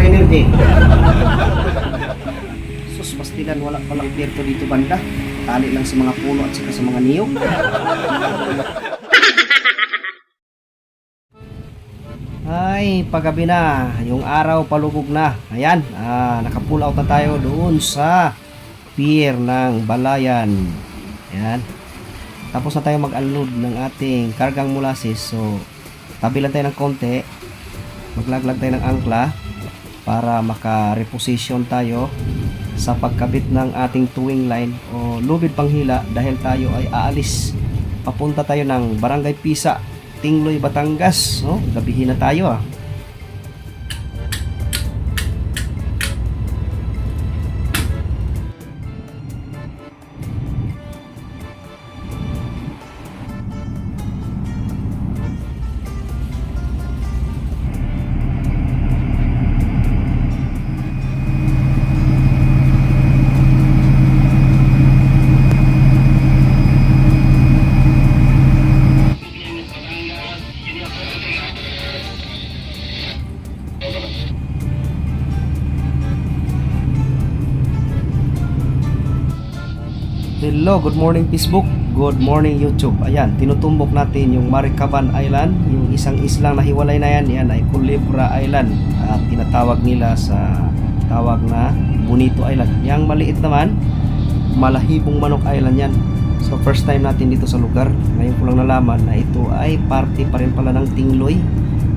tayo, extra energy. Sus, pastilan, wala palang pirto dito banda. Tali lang sa mga puno at saka sa mga niyog. Ay, paggabi na. Yung araw palubog na. Ayan, ah, nakapull out na tayo doon sa pier ng Balayan. Ayan. Tapos na tayo mag-unload ng ating kargang molasses. So, tabi lang tayo ng konti. Maglaglag tayo ng angkla para maka-reposition tayo sa pagkabit ng ating towing line o lubid panghila dahil tayo ay aalis. Papunta tayo ng Barangay Pisa, Tingloy, Batangas. No? Gabihin na tayo ah. Hello, good morning Facebook, good morning YouTube. Ayan, tinutumbok natin yung Maricaban Island, yung isang islang nahiwalay na yan, yan ay Culebra Island at tinatawag nila sa tawag na Bonito Island. Yang maliit naman, Malahibong Manok Island yan. So first time natin dito sa lugar, ngayon ko lang nalaman na ito ay parte pa rin pala ng Tingloy,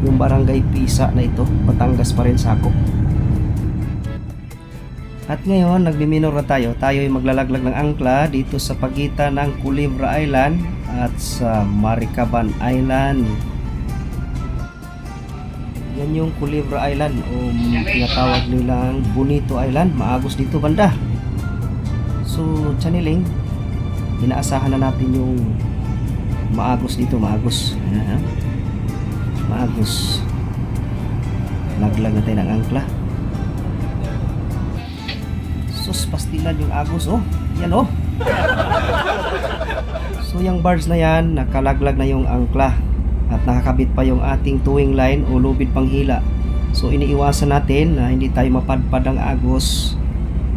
yung barangay Pisa na ito, Batangas pa rin sakop. At ngayon, nagbiminor na tayo. Tayo ay maglalaglag ng angkla dito sa pagitan ng Culebra Island at sa Maricaban Island. Yan yung Culebra Island o tinatawag nilang Bonito Island. Maagos dito banda. So, channeling, inaasahan na natin yung maagos dito, maagos. Maagos. Laglag na tayo ng angkla. Sus, pastilan yung agos, oh. Yan, oh. So, yung bars na yan, nakalaglag na yung angkla. At nakakabit pa yung ating towing line o lubid panghila. So, iniiwasan natin na hindi tayo mapadpad ang agos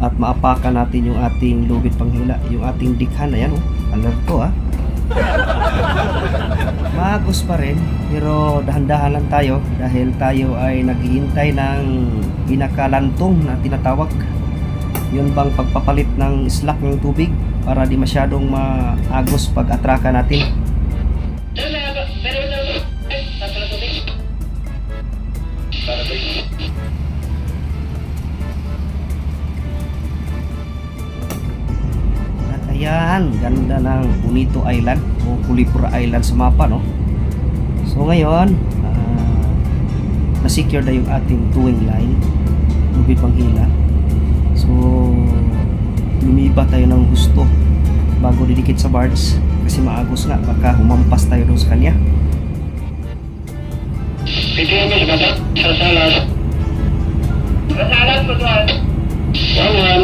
at maapakan natin yung ating lubid panghila. Yung ating dikhan, ayan, oh. Alerto, ah. Maagos pa rin, pero dahan-dahan lang tayo dahil tayo ay naghihintay ng pinakalantong na tinatawag yun bang pagpapalit ng slack ng tubig para di masyadong maagos pag atraka natin? At ayan ganda ng Bonito Island o Kulipura Island sa mapa no? So ngayon ah, na-secure na yung ating towing line. Lubid pang hila So, lumiba tayo ng gusto bago didikit sa barge kasi maagos nga baka humampas tayo doon sa kanya. Bigyan mo sa salas. Sa salas mo doon. Wawan.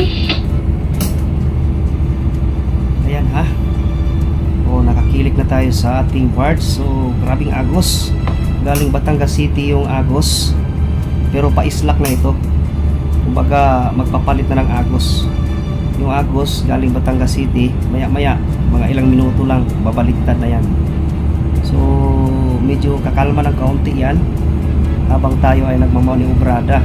Ayan ha. O nakakilik na tayo sa ating barge. So, grabing agos. Galing Batangas City yung agos. Pero pa-islak na ito. Kumbaga, magpapalit na ng agos. Yung agos galing Batangas City, maya-maya, mga ilang minuto lang, babaliktad na yan. So, medyo kakalma ng kaunti yan habang tayo ay nagmamaniobrada.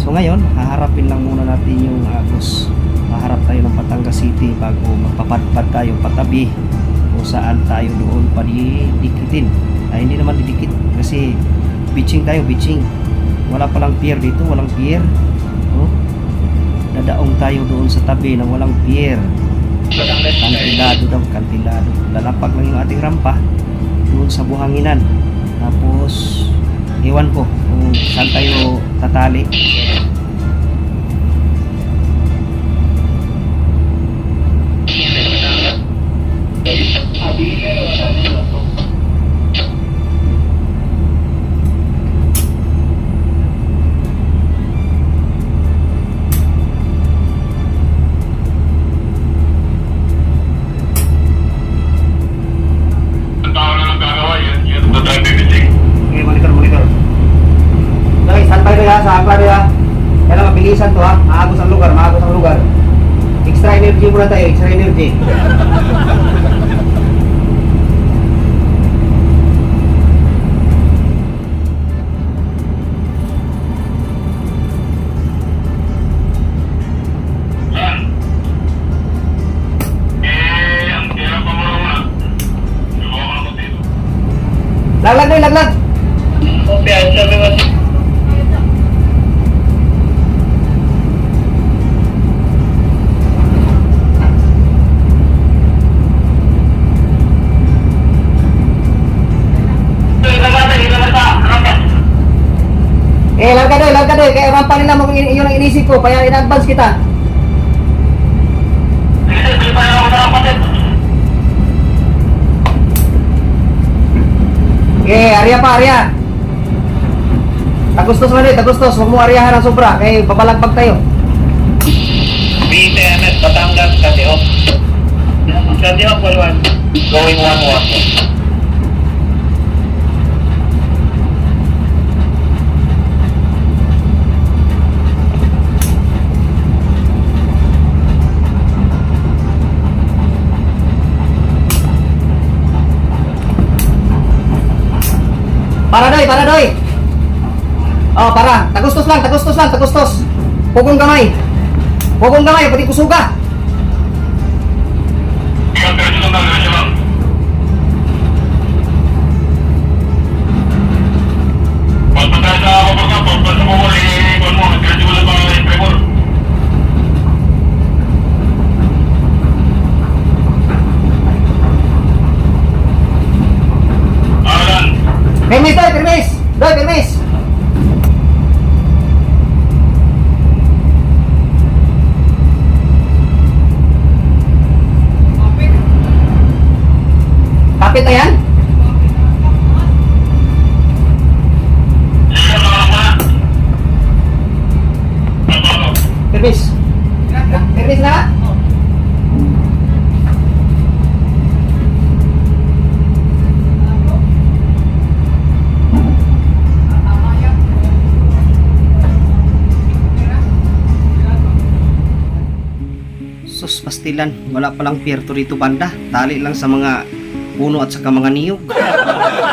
So ngayon, haharapin lang muna natin yung agos. Haharap tayo ng Batangas City bago magpapadpad tayo patabi kung saan tayo doon padidikitin. Ay hindi naman didikit kasi bitching tayo, bitching. Wala palang pier dito, walang pier. Oh. Dadaong tayo doon sa tabi ng walang pier. Kantilado daw, kantilado. Lalapag lang yung ating rampa doon sa buhanginan. Tapos, iwan ko kung saan tayo tatali. sabar ya. Kaya lang, mabilisan to ha. Maagos ang lugar, maagos ang lugar. Extra energy muna tayo, extra energy. Laglag na yung laglag! Okay, sabi mo. Eh, laglag doy, laglag doy. Kaya rampa nila mo yun ang inisip ko, kaya in-advance kita. Eh, area pa, area. Tagustos man eh, tagustos. Huwag mo ariyahan ng sobra, kaya babalagpag tayo. BTMS Batangas, Kateo. Kateo, Pulwan. Going one one. Para doy, para doy. Oh, para. Tagustos lang, tagustos lang, tagustos. Pugong gamay. Pugong gamay, pati kusuga. Permis doy, permis. Doy, permis. Kapit na yan? Sus, pastilan. Wala palang pierto rito banda. Tali lang sa mga puno at saka mga niyog.